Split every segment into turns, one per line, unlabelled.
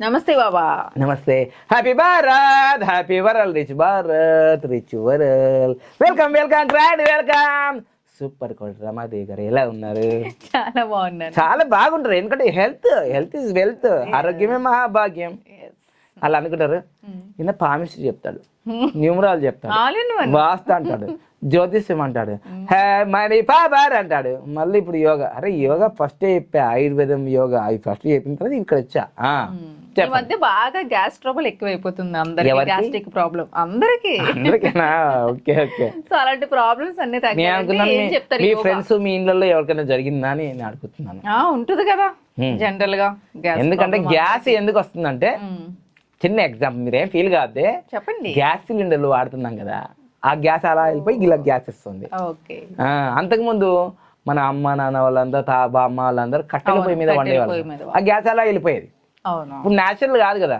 నమస్తే బాబా.
నమస్తే. Happy Bharat happy world rich Bharat rich world welcome welcome grand welcome super Koti Ramadevi గారు ఎలా ఉన్నారు?
చాలా బాగున్నాను
చాలా బాగుంటారు. ఎందుకంటే హెల్త్ హెల్త్ ఇస్ వెల్త్ ఆరోగ్యమే మహాభాగ్యం. అలా అనుకుంటారు. ఈయన పామిస్ట్రీ చెప్తాడు. న్యూమరాలు చెప్తాడు.
ఇన్ వన్
వాస్తు అంటాడు. జ్యోతిష్యం అంటాడు. హే మనీ పాబార్ అంటాడు. మళ్ళీ ఇప్పుడు యోగా. అరే యోగా ఫస్ట్ చెప్పా. ఆయుర్వేదం యోగా. అవి ఫస్ట్ చెప్పిన తర్వాత ఇక్కడ వచ్చా. ఆ,
ఈ మధ్య బాగా గ్యాస్ ట్రబుల్ ఎక్కువైపోతుంది అందరికి? గ్యాస్ట్రిక్ ప్రాబ్లం అందరికి.
Okay okay.
సో అలాంటి ప్రాబ్లమ్స్ అన్ని
నేను
తగ్గాలంటే
అనుకున్నాను
ఏం
మీ-? ఫ్రెండ్స్ మీ ఇళ్ళల్లో ఎవరికైనా జరిగిందా అని నేను అడుగుతున్నాను.
ఆ, ఉంటుంది కదా. జనరల్గా
ఎందుకంటే గ్యాస్ ఎందుకు వస్తుందంటే చిన్న ఎగ్జాంపుల్ మీరేం ఫీల్ కాదే
చెప్పండి.
గ్యాస్ సిలిండర్లు వాడుతున్నాం కదా. ఆ గ్యాస్ అలా వెళ్ళిపోయి ఇలా గ్యాస్ ఆ, అంతకుముందు మన అమ్మ నాన్న వాళ్ళందరూ తా బామ్మ వాళ్ళందరూ కట్టెల పొయ్యి మీద వండేవాళ్ళు. ఆ గ్యాస్ అలా వెళ్ళిపోయేది. ఇప్పుడు న్యాచురల్ కాదు కదా.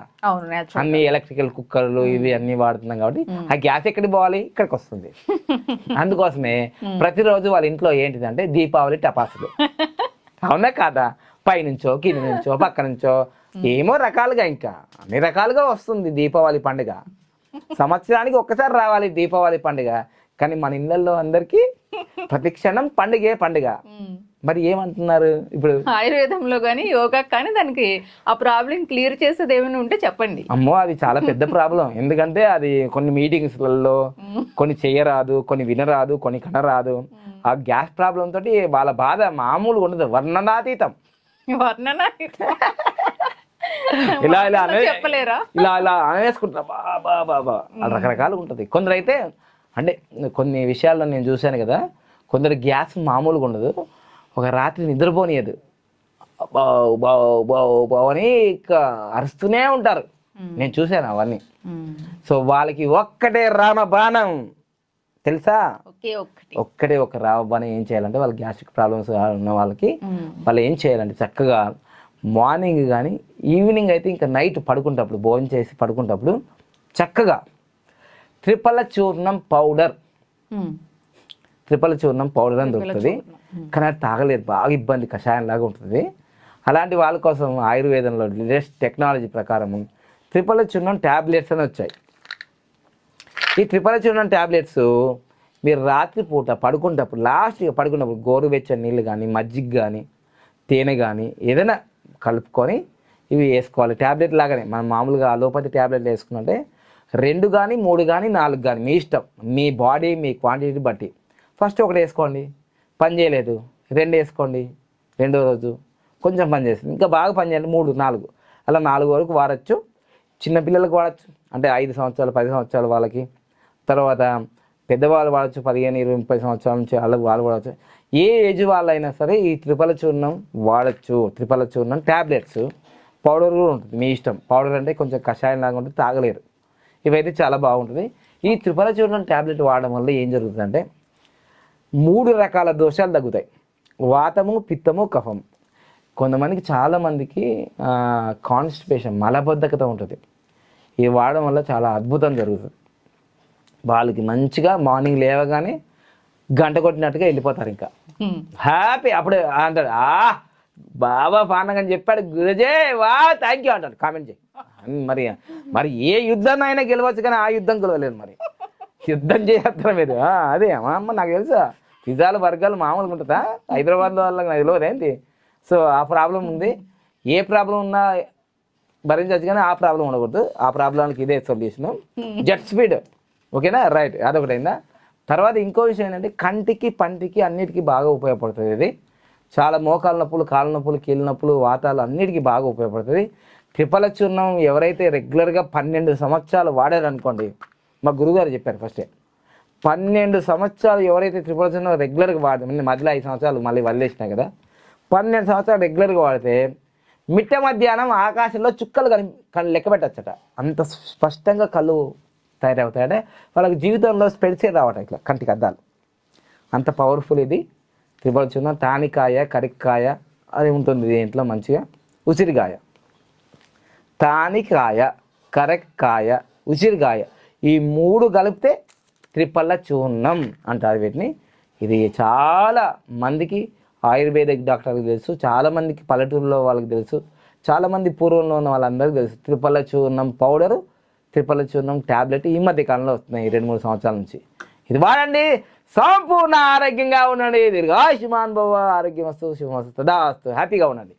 అన్ని ఎలక్ట్రికల్ కుక్కర్లు ఇవి అన్ని వాడుతున్నాం కాబట్టి ఆ గ్యాస్ ఎక్కడికి పోవాలి? ఇక్కడికి వస్తుంది అందుకోసమే ప్రతిరోజు వాళ్ళ ఇంట్లో ఏంటిదంటే దీపావళి టపాసులు. అవునా కాదా? పైనుంచో కింద నుంచో పక్క నుంచో ఏమో రకాలుగా ఇంకా. అన్ని రకాలుగా వస్తుంది దీపావళి పండుగ. సంవత్సరానికి ఒక్కసారి రావాలి దీపావళి పండుగ. కానీ మన ఇళ్ళల్లో అందరికీ ప్రతి క్షణం పండుగే. పండుగ మరి ఏమంటున్నారు ఇప్పుడు?
ఆయుర్వేదంలో కానీ యోగా కానీ దానికి ఆ ప్రాబ్లం క్లియర్ చేసేది ఏమైనా ఉంటే చెప్పండి.
అమ్మో అది చాలా పెద్ద ప్రాబ్లం. ఎందుకంటే అది కొన్ని మీటింగ్స్లలో కొన్ని చేయరాదు కొన్ని వినరాదు కొన్ని కనరాదు. ఆ గ్యాస్ ప్రాబ్లం తోటి వాళ్ళ బాధ మామూలుగా ఉండదు. వర్ణనాతీతం.
వర్ణన
ఇలా ఇలా
చెప్పలేరా?
ఇలా ఇలా అనేసుకుంటారు బా బా బా బా. అది రకరకాలుగా ఉంటుంది. కొందరు అయితే అంటే కొన్ని విషయాల్లో నేను చూశాను కదా కొందరు గ్యాస్ మామూలుగా ఉండదు. ఒక రాత్రి నిద్రపోనియదు. బావ్ బావ్ బావ్ బావ్ అని ఇక అరుస్తూనే ఉంటారు. నేను చూశాను అవన్నీ. సో వాళ్ళకి ఒక్కటే రామబాణం తెలుసా?
ఓకే ఒకటి
ఒక్కటే ఒక రామబాణం ఏం చేయాలంటే వాళ్ళ గ్యాస్ట్రిక్ ప్రాబ్లమ్స్ ఉన్న వాళ్ళకి వాళ్ళు ఏం చేయాలంటే చక్కగా మార్నింగ్ కానీ ఈవినింగ్ అయితే ఇంకా నైట్ పడుకుంటప్పుడు భోజనం చేసి పడుకుంటప్పుడు చక్కగా త్రిపల చూర్ణం పౌడర్ త్రిపల చూర్ణం పౌడర్ అని దొరుకుతుంది. కానీ అది తాగలేదు బాగా ఇబ్బంది కషాయం లాగా ఉంటుంది. అలాంటి వాళ్ళ కోసం ఆయుర్వేదంలో లేటెస్ట్ టెక్నాలజీ ప్రకారం త్రిపల చూర్ణం ట్యాబ్లెట్స్ అని వచ్చాయి. ఈ త్రిపల చూర్ణం ట్యాబ్లెట్స్ మీరు రాత్రిపూట పడుకునేటప్పుడు లాస్ట్గా పడుకున్నప్పుడు గోరువెచ్చని నీళ్ళు కానీ మజ్జిగ కానీ తేనె కానీ ఏదైనా కలుపుకొని ఇవి వేసుకోవాలి. ట్యాబ్లెట్ లాగానే మనం మామూలుగా అలోపతి ట్యాబ్లెట్లు వేసుకున్నట్టే రెండు కానీ మూడు కానీ నాలుగు కానీ మీ ఇష్టం. మీ బాడీ మీ క్వాంటిటీ బట్టి. ఫస్ట్ ఒకటి వేసుకోండి. పని చేయలేదు. రెండు వేసుకోండి. రెండో రోజు కొంచెం పని చేస్తుంది. ఇంకా బాగా పని చేయండి మూడు నాలుగు. అలా నాలుగు వరకు వాడచ్చు. చిన్నపిల్లలకు వాడచ్చు. అంటే ఐదు సంవత్సరాలు పది సంవత్సరాలు వాళ్ళకి. తర్వాత పెద్దవాళ్ళు వాడచ్చు. పదిహేను ఇరవై ముప్పై సంవత్సరాల నుంచి వాళ్ళకి వాళ్ళు వాడచ్చు. ఏ ఏజ్ వాళ్ళైనా సరే ఈ త్రిపల చూర్ణం వాడచ్చు. త్రిపల చూర్ణం ట్యాబ్లెట్స్ పౌడర్ కూడా ఉంటుంది. మీ ఇష్టం. పౌడర్ అంటే కొంచెం కషాయం లాగా ఉంటుంది. తాగలేరు. ఇవైతే చాలా బాగుంటుంది. ఈ త్రిపల చూర్ణం ట్యాబ్లెట్ వాడడం వల్ల ఏం జరుగుతుందంటే మూడు రకాల దోషాలు తగ్గుతాయి. వాతము పిత్తము కఫం కొంతమందికి చాలామందికి కాన్స్టిపేషన్ మలబద్ధకత ఉంటుంది. ఇది వాడడం వల్ల చాలా అద్భుతం జరుగుతుంది. వాళ్ళకి మంచిగా మార్నింగ్ లేవగానే గంట కొట్టినట్టుగా వెళ్ళిపోతారు ఇంకా. హ్యాపీ అప్పుడు అంటాడు ఆ బాబా అని చెప్పాడు గురుజే వా థ్యాంక్ యూ అంటాడు. కామెంట్ చేయి. మరి మరి ఏ యుద్ధాన్ని అయినా గెలవచ్చు కానీ ఆ యుద్ధం గెలవలేదు మరి. యుద్ధం చేస్తారు మీరు. అదే అమ్మ నాకు తెలుసా పిజ్జాలు వర్గాలు మామూలుగా ఉంటుందా? హైదరాబాద్లో వాళ్ళకి నాకు తెలియదు ఏంటి? సో ఆ ప్రాబ్లం ఉంది. ఏ ప్రాబ్లం ఉన్నా భరించవచ్చు కానీ ఆ ప్రాబ్లం ఉండకూడదు. ఆ ప్రాబ్లానికి ఇదే సొల్యూషన్. జెట్ స్పీడ్ ఓకేనా? రైట్ అదొకటైందా? తర్వాత ఇంకో విషయం ఏంటంటే కంటికి పంటికి అన్నిటికీ బాగా ఉపయోగపడుతుంది ఇది. చాలా మోకాల నొప్పులు కాళ్ళ నొప్పులు కీళ్ళ నొప్పులు వాతాలు అన్నిటికీ బాగా ఉపయోగపడుతుంది. త్రిపల చూర్ణం ఎవరైతే రెగ్యులర్గా పన్నెండు సంవత్సరాలు వాడారనుకోండి మా గురుగారు చెప్పారు ఫస్టే పన్నెండు సంవత్సరాలు ఎవరైతే త్రిపుల చూర్ణం రెగ్యులర్గా వాడితే మధ్యలో ఐదు సంవత్సరాలు మళ్ళీ వదిలేసినా కదా పన్నెండు సంవత్సరాలు రెగ్యులర్గా వాడితే మిట్ట మధ్యాహ్నం ఆకాశంలో చుక్కలు కని కళ్ళు లెక్క పెట్టచ్చట. అంత స్పష్టంగా కళ్ళు తయారవుతాయంటే వాళ్ళకి జీవితంలో స్పెడ్సే రావట ఇట్లా కంటికి అద్దాలు. అంత పవర్ఫుల్ ఇది. త్రిపుల చూర్ణం తానికాయ కరిక్కాయ అది ఉంటుంది దీంట్లో మంచిగా. ఉసిరికాయ తానికాయ కరక్కాయ ఉసిరికాయ ఈ మూడు కలిపితే త్రిపల్ల చూర్ణం అంటారు వీటిని. ఇది చాలా మందికి ఆయుర్వేదిక్ డాక్టర్కి తెలుసు చాలామందికి పల్లెటూరులో వాళ్ళకి తెలుసు చాలామంది పూర్వంలో ఉన్న వాళ్ళందరికీ తెలుసు. త్రిపల్ల చూర్ణం పౌడరు త్రిపల్ల చూర్ణం ట్యాబ్లెట్ ఈ మధ్య కాలంలో వస్తున్నాయి రెండు మూడు సంవత్సరాల నుంచి. ఇది వాడండి సంపూర్ణ ఆరోగ్యంగా ఉండండి దీర్ఘాయుష్మాన్ భవ ఆరోగ్యం వస్తు శుభమస్తు దాస్తు హ్యాపీగా ఉండండి.